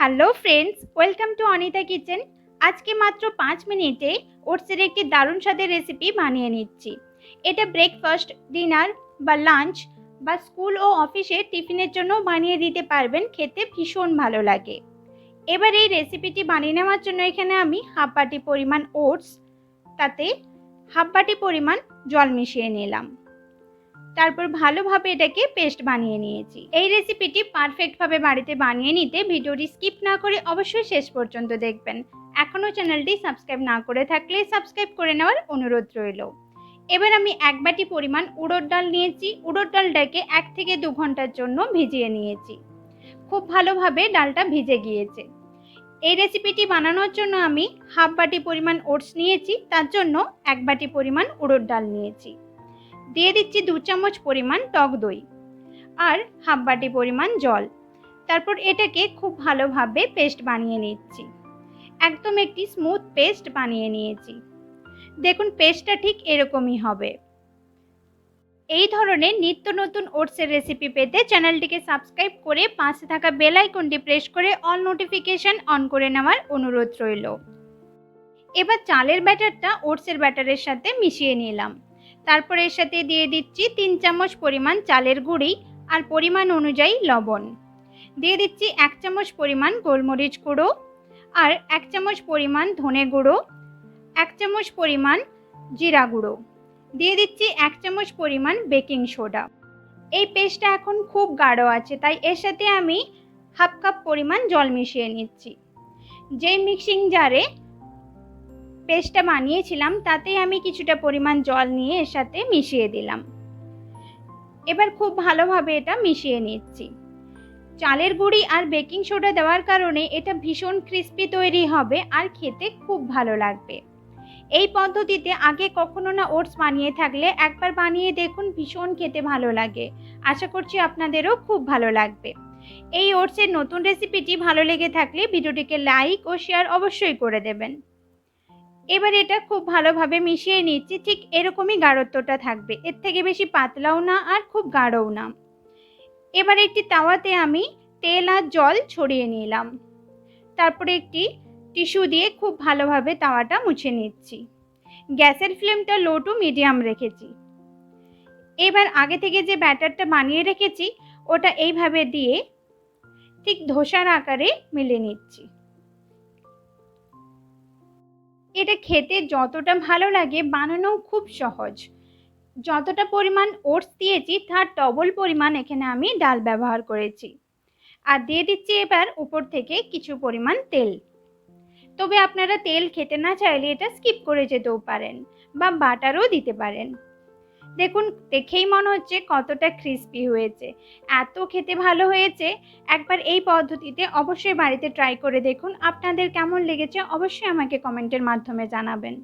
Hello friends, welcome to Anita kitchen. আজকে মাত্র পাঁচ মিনিটে ওটসের একটি দারুণ স্বাদের রেসিপি বানিয়ে নিচ্ছি। এটা ব্রেকফাস্ট ডিনার বা লাঞ্চ বা স্কুল ও অফিসে টিফিনের জন্য বানিয়ে দিতে পারবেন, খেতে ভীষণ ভালো লাগে। এবার এই রেসিপিটি বানিয়ে নেওয়ার জন্য এখানে আমি হাফ বাটি পরিমাণ ওটস, তাতে হাফ বাটি পরিমাণ জল মিশিয়ে নিলাম। তারপর ভালোভাবে এটাকে পেস্ট বানিয়ে নিয়েছি। এই রেসিপিটি পারফেক্টভাবে বাড়িতে বানিয়ে নিতে ভিডিওটি স্কিপ না করে অবশ্যই শেষ পর্যন্ত দেখবেন। এখনও চ্যানেলটি সাবস্ক্রাইব না করে থাকলে সাবস্ক্রাইব করে নেওয়ার অনুরোধ রইল। এবার আমি এক বাটি পরিমাণ উড়োর ডাল নিয়েছি। উড়োর ডালটাকে এক থেকে দু ঘণ্টার জন্য ভিজিয়ে নিয়েছি। খুব ভালোভাবে ডালটা ভিজে গিয়েছে। এই রেসিপিটি বানানোর জন্য আমি হাফ বাটি পরিমাণ ওটস নিয়েছি। তার জন্য এক বাটি পরিমাণ উড়োর ডাল নিয়েছি। দিয়ে দিচ্ছি দু চামচ পরিমাণ টক দই আর হাফ বাটি পরিমাণ জল। তারপর এটাকে খুব ভালোভাবে পেস্ট বানিয়ে নিচ্ছি। একদম একটি স্মুথ পেস্ট বানিয়ে নিয়েছি। দেখুন, পেস্টটা ঠিক এরকমই হবে। এই ধরনের নিত্য নতুন ওটসের রেসিপি পেতে চ্যানেলটিকে সাবস্ক্রাইব করে পাশে থাকা বেল আইকনটি প্রেস করে অল নোটিফিকেশন অন করে নেওয়ার অনুরোধ রইল। এবার চালের ব্যাটারটা ওটসের ব্যাটারের সাথে মিশিয়ে নিলাম। তারপর এর সাথে দিয়ে দিচ্ছি তিন চামচ পরিমাণ চালের গুঁড়ি আর পরিমাণ অনুযায়ী লবণ। দিয়ে দিচ্ছি এক চামচ পরিমাণ গোলমরিচ গুঁড়ো আর এক চামচ পরিমাণ ধনে গুঁড়ো, এক চামচ পরিমাণ জিরা গুঁড়ো। দিয়ে দিচ্ছি এক চামচ পরিমাণ বেকিং সোডা। এই পেস্টটা এখন খুব গাঢ় আছে, তাই এর সাথে আমি হাফ কাপ পরিমাণ জল মিশিয়ে নিচ্ছি। যেই মিক্সিং জারে পেস্টটা বানিয়েছিলাম তাতে আমি কিছুটা পরিমাণ জল নিয়ে এর সাথে মিশিয়ে দিলাম। এবার খুব ভালোভাবে এটা মিশিয়ে নিচ্ছি। চালের গুঁড়ি আর বেকিং সোডা দেওয়ার কারণে এটা ভীষণ ক্রিস্পি তৈরি হবে আর খেতে খুব ভালো লাগবে। এই পদ্ধতিতে আগে কখনো না ওটস বানিয়ে থাকলে একবার বানিয়ে দেখুন ভীষণ খেতে ভালো লাগে। আশা করছি আপনাদেরও খুব ভালো লাগবে। এই ওটসের নতুন রেসিপিটি ভালো লেগে থাকলে ভিডিওটিকে লাইক ও শেয়ার অবশ্যই করে দেবেন। এবার এটা খুব ভালোভাবে মিশিয়ে নিচ্ছি, ঠিক এরকমই গাঢ়ত্বটা থাকবে। এর থেকে বেশি পাতলাও না আর খুব গাঢ়ও না। এবার একটি তাওয়াতে আমি তেল আর জল ছড়িয়ে নিলাম। তারপরে একটি টিস্যু দিয়ে খুব ভালোভাবে তাওয়াটা মুছে নিচ্ছি। গ্যাসের ফ্লেমটা লো টু মিডিয়াম রেখেছি। এবার আগে থেকে যে ব্যাটারটা বানিয়ে রেখেছি, ওটা এইভাবে দিয়ে ঠিক ধোসার আকারে মিলে নিচ্ছি। এটা খেতে যতটা ভালো লাগে বানানোও খুব সহজ। যতটা পরিমাণ ওটস দিয়েছি তার ডবল পরিমাণ এখানে আমি ডাল ব্যবহার করেছি। আর দিয়ে দিচ্ছি এবার উপর থেকে কিছু পরিমাণ তেল। তবে আপনারা তেল খেতে না চাইলে এটা স্কিপ করে যেতেও পারেন বা বাটারও দিতে পারেন। দেখুন, দেখেই মনে হচ্ছে কতটা ক্রিস্পি হয়েছে। এত খেতে ভালো হয়েছে। একবার এই পদ্ধতিতে অবশ্যই বাড়িতে ট্রাই করে দেখুন, আপনাদের কেমন লেগেছে অবশ্যই আমাকে কমেন্টের মাধ্যমে জানাবেন।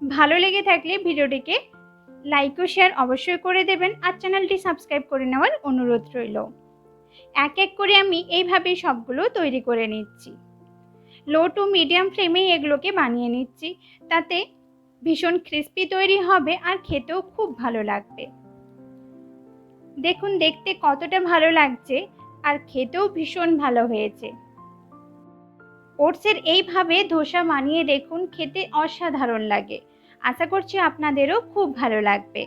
ভালো লেগে থাকলে ভিডিওটিকে লাইক ও শেয়ার অবশ্যই করে দেবেন আর চ্যানেলটি সাবস্ক্রাইব করে নেওয়ার অনুরোধ রইল। এক এক করে আমি এইভাবেই সবগুলো তৈরি করে নিচ্ছি। লো টু মিডিয়াম ফ্লেমেই এগুলোকে বানিয়ে নিচ্ছি। তাতে ভীষণ ক্রিস্পি তৈরি হবে আর খেতেও খুব ভালো লাগবে। দেখুন, দেখতে কতটা ভালো লাগছে আর খেতেও ভীষণ ভালো হয়েছে। ওটসের এইভাবে ধোসা বানিয়ে দেখুন, খেতে অসাধারণ লাগে। আশা করছি আপনাদেরও খুব ভালো লাগবে।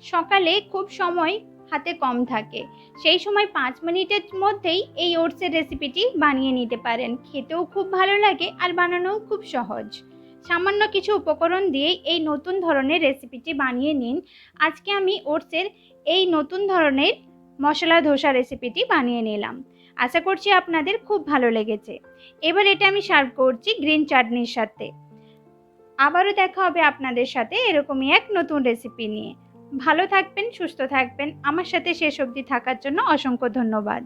সকালে খুব সময় হাতে কম থাকে। সেই সময় পাঁচ মিনিটের মধ্যেই এই ওটসের রেসিপিটি বানিয়ে নিতে পারেন। খেতেও খুব ভালো লাগে আর বানানোও খুব সহজ। সামান্য কিছু উপকরণ দিয়ে এই নতুন ধরনের রেসিপিটি বানিয়ে নিন। আজকে আমি ওটসের এই নতুন ধরনের মশলা ধোসা রেসিপিটি বানিয়ে নিলাম। আশা করছি আপনাদের খুব ভালো লেগেছে। এবার এটা আমি সার্ভ করছি গ্রিন চাটনির সাথে। আবারও দেখা হবে আপনাদের সাথে এরকমই এক নতুন রেসিপি নিয়ে। ভালো থাকবেন, সুস্থ থাকবেন। আমার সাথে শেষ অবধি থাকার জন্য অসংখ্য ধন্যবাদ।